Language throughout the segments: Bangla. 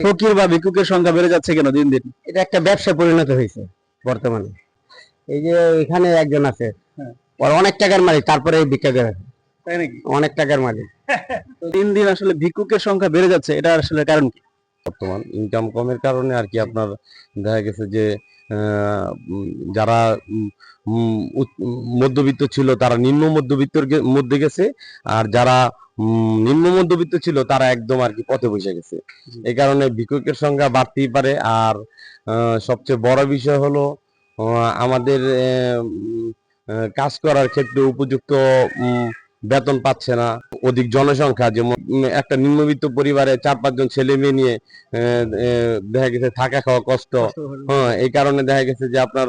ফকির বা ভিক্ষুকের সংখ্যা বেড়ে যাচ্ছে কেন দিন দিন? এটা একটা ব্যবসা পরিণত হয়েছে বর্তমানে। এই যে এখানে একজন আছে হ্যাঁ। ওর অনেক টাকার মালিক তারপরে এই ভিক্ষা আছে তাই নাকি? অনেক টাকার মালিক। দিন দিন আসলে ভিক্ষুকের সংখ্যা বেড়ে যাচ্ছে এটা আসলে কারণ কি? বর্তমান ইনকাম কমের কারণে আর কি আপনার দেখা গেছে যে যারা মধ্যবিত্ত ছিল তারা নিম্ন মধ্যবিত্তর মধ্যে গেছে আর যারা নিম্ন মধ্যবিত্ত ছিল তারা একদম আর কি পথে বসে গেছে। এই কারণে ভিক্ষুকের সংখ্যা বাড়তেই পারে আর সবচেয়ে বড় বিষয় হলো আমাদের কাজ করার ক্ষেত্রে উপযুক্ত বেতন পাচ্ছে না। অধিক জনসংখ্যা যেমন একটা নিম্নবিত্ত পরিবারে চার পাঁচজন ছেলে মেয়ে নিয়ে দেখা গেছে থাকা খাওয়া কষ্ট। হ্যাঁ এই কারণে দেখা গেছে যে আপনার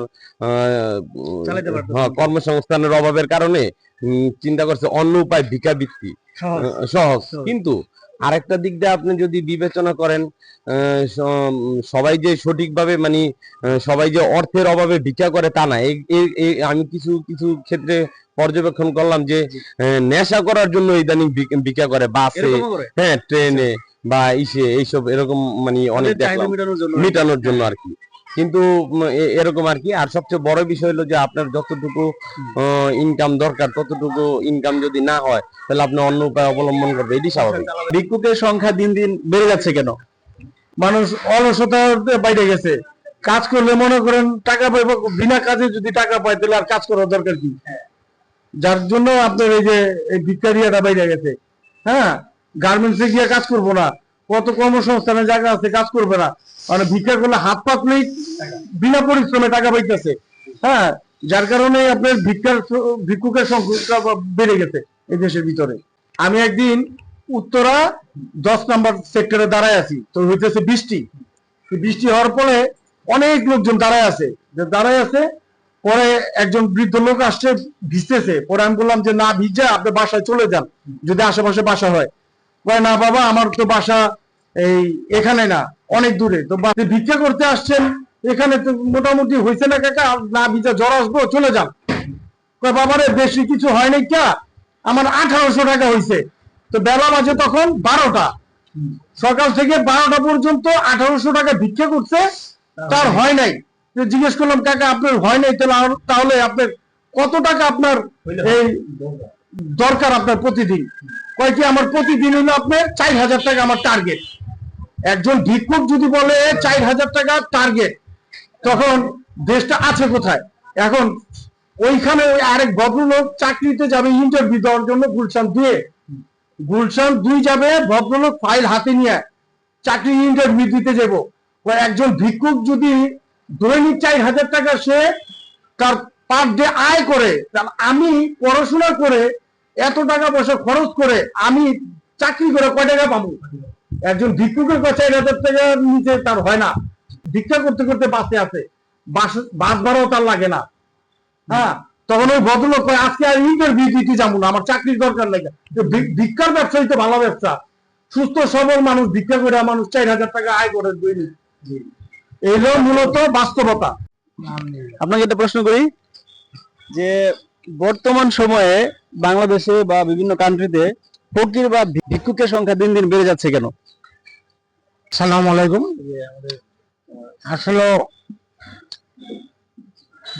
হ্যাঁ, কর্মসংস্থানের অভাবের কারণে চিন্তা করছে অন্য উপায় ভিক্ষাবৃত্তি। সহজ। কিন্তু আরেকটা দিক দিয়ে আপনি যদি বিবেচনা করেন আহ, সবাই যে সঠিকভাবে মানে সবাই যে অর্থের অভাবে ভিক্ষা করে তা না। আমি কিছু কিছু ক্ষেত্রে পর্যবেক্ষণ করলাম যে নেশা করার জন্য ইদানিং ভিক্ষা করে বাসে হ্যাঁ ট্রেনে বা ইসে এইসব এরকম মানে অনেক মেটানোর জন্য আর কি। কিন্তু এরকম আর কি। আর সবচেয়ে বড় বিষয় হলো যে আপনার যতটুকু ইনকাম দরকার ততটুকু ইনকাম যদি না হয় তাহলে আপনি অন্য উপায় অবলম্বন করবে এটি স্বাভাবিক। ভিক্ষুকের সংখ্যা দিন দিন বেড়ে যাচ্ছে কেন? মানুষ অলসতার বাইরে গেছে। কাজ করলে মনে করেন টাকা পাইব বিনা কাজে যদি টাকা পায় তাহলে আর কাজ করার দরকার কি? যার জন্য আপনার এই যে, এই ভিক্ষারিয়াটা বাইরে গেছে। হ্যাঁ? গার্মেন্টসে গিয়ে কাজ করব না। কত কর্মসংস্থানের জায়গা আছে, কাজ করবে না। মানে ভিক্ষা করলে হাত পাতলেই বিনা পরিশ্রমে টাকা পাইতেছে। হ্যাঁ? যার কারণে আপনার ভিক্ষার ভিক্ষুকের সংখ্যা বেড়ে গেছে এই দেশের ভিতরে। আমি একদিন উত্তরা দশ নাম্বার সেক্টরে দাঁড়ায় আছি, তো হইতেছে বৃষ্টি। বৃষ্টি হওয়ার পরে অনেক লোকজন দাঁড়ায় আছে। দাঁড়ায় আছে পরে একজন বৃদ্ধ লোক আসছে, ভিজতেছে। পরে আমি বললাম যে, না, ভিজা, আপনি বাসায় চলে যান, যদি আশেপাশে বাসা হয়। কয়, না, বাবা, আমার তো বাসা এই এখানে না, অনেক দূরে। তো ভিক্ষা করতে আসছেন, এখানে তো মোটামুটি হয়েছে না কাকা না ভিজা, জ্বর আসব, চলে যান। বাবারে বেশি কিছু হয় নাই কা? আমার আঠারোশো টাকা হয়েছে তো বেলা বাজে তখন বারোটা। সকাল থেকে বারোটা পর্যন্ত আঠারোশো টাকা ভিক্ষা করছে, তার হয় নাই। জিজ্ঞেস করলাম কাকা আপনার হয় নাই? তাহলে তাহলে আপনার কত টাকা আপনার এই দরকার আপনার প্রতিদিন? কয়েকটি আমার প্রতিদিন হলো আপনার চার হাজার টাকা আমার টার্গেট একজন ভিক্ষুক যদি বলে চার হাজার টাকা টার্গেট তখন দেশটা আছে কোথায়? এখন ওইখানে ওই আরেক ভদ্রলোক চাকরিতে যাবে ইন্টারভিউ দেওয়ার জন্য গুলশান দুয়ে। গুলশান দুই যাবে ভদ্রলোক ফাইল হাতে নিয়ে চাকরি ইন্টারভিউ দিতে যাব। একজন ভিক্ষুক যদি দৈনিক চার হাজার টাকা সে তার পার ডে আয় করে আমি পড়াশোনা করে এত টাকা পয়সা খরচ করে আমি চাকরি করে কয় টাকা পাবো? একজন ভিক্ষুকের কাছে চার হাজার টাকার নিচে তার হয় না। ভিক্ষা করতে করতে বাসে আছে। বাস বাস ভাড়াও তার লাগে না। হ্যাঁ তখন ওই ভদ্রলোক কয়, আজকে আর ইন্টারভিউ দিতে যাব না, আমার চাকরির দরকার লাগে ভিক্ষার ব্যবসাই তো ভালো ব্যবসা। সুস্থ, সবল মানুষ, ভিক্ষা করে মানুষ চার হাজার টাকা আয় করে। দৈনিক এলো মূলত বাস্তবতা। আপনাকে একটা প্রশ্ন করি যে বর্তমান সময়ে বাংলাদেশে বা বিভিন্ন কান্ট্রিতে ফকির বা ভিক্ষুকের সংখ্যা দিন দিন বেড়ে যাচ্ছে কেন? সালাম আলাইকুম। আসলে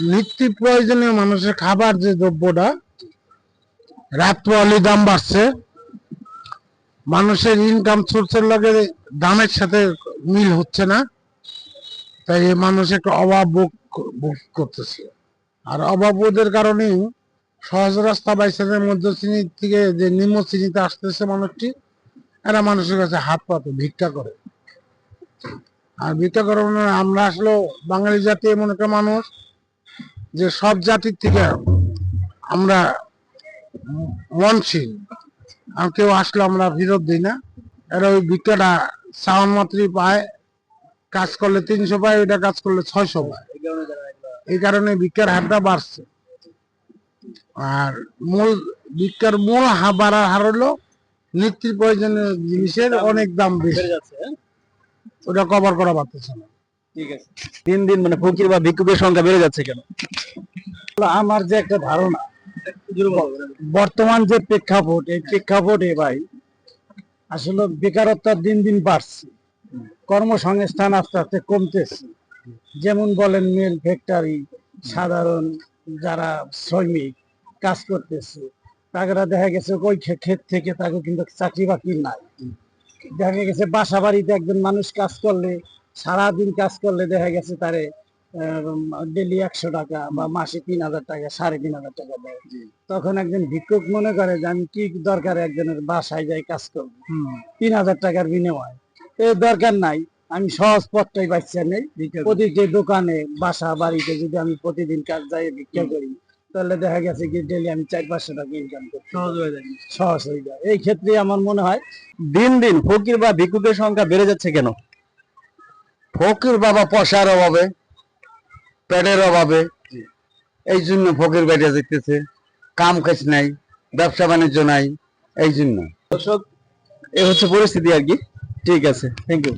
নিত্য প্রয়োজনীয় মানুষের খাবার যে দ্রব্যটা রাত্রআলি দাম বাড়ছে মানুষের ইনকাম সোর্সের লগে দামের সাথে মিল হচ্ছে না। তাই এই মানুষ একটা অভাব ভোগ করতেছে। আর অভাব বোধের কারণেই সহজ রাস্তা বাইসের মধ্য শ্রেণির থেকে যে নিম্ন শ্রেণীতে আসতেছে মানুষটি, এরা মানুষের কাছে হাত পাতে, ভিক্ষা করে। আর ভিক্ষা করে আমরা আসলে বাঙালি জাতি এমন একটা মানুষ যে সব জাতির থেকে আমরা মনশীল। আর কেউ আসলে আমরা বিরোধ দিই না। এরা ওই ভিক্ষাটা সাউন মাত্রই পায়। কাজ করলে তিনশো পায় ওইটা কাজ করলে ছয়শো পায়। এই কারণে ভিক্ষার হারটা বাড়ছে। আর মূল ভিক্ষার মূল বাড়ার হার হলো নিত্য প্রয়োজনীয় জিনিসের অনেক দাম বেশি। বেড়ে যাচ্ছে হ্যাঁ? ওটা কভার করা পারতেছে না। ঠিক আছে। দিন দিন মানে ফকির বা ভিক্ষুকের সংখ্যা বেড়ে যাচ্ছে কেন? আমার যে একটা ধারণা বর্তমান যে প্রেক্ষাপট এই প্রেক্ষাপটে ভাই আসলে বেকারত্ব দিন দিন বাড়ছে। কর্মসংস্থান আস্তে আস্তে কমতেছে। যেমন বলেন মিল ফ্যাক্টরি সাধারণ যারা শ্রমিক কাজ করতেছে তারা দেখা গেছে ওই ক্ষেত থেকে তাকে কিন্তু চাকরি বাকরি নাই। দেখা গেছে বাসা বাড়িতে একজন মানুষ কাজ করলে সারাদিন কাজ করলে দেখা গেছে তারে ডেলি একশো টাকা বা মাসে তিন হাজার টাকা সাড়ে তিন হাজার টাকা দেয়। তখন একজন ভিক্ষুক মনে করে যে আমি কি দরকার একজনের বাসায় যাই কাজ করব। তিন হাজার টাকার বিনিময়। এর দরকার নাই। আমি সহজ পথটাই বাচ্চা নেই প্রতিটি দোকানে বাসা বাড়িতে যদি আমি প্রতিদিন কাজ যাই ভিক্ষা করি তাহলে দেখা গেছে কি ডেলি আমি চার পাঁচশো টাকা ইনকাম করি সহজ হয়ে যায়। সহজ হয়ে যায়। এই ক্ষেত্রে আমার মনে হয় দিন দিন ফকির বা ভিক্ষুকের সংখ্যা বেড়ে যাচ্ছে কেন? ফকির বাবা পয়সার অভাবে পেটের অভাবে এই জন্য ফকির বেড়ে যেতেছে কাম কাজ নাই ব্যবসা বাণিজ্য নাই এই জন্য। দর্শক এ হচ্ছে পরিস্থিতি আর কি। ঠিক আছে থ্যাংক ইউ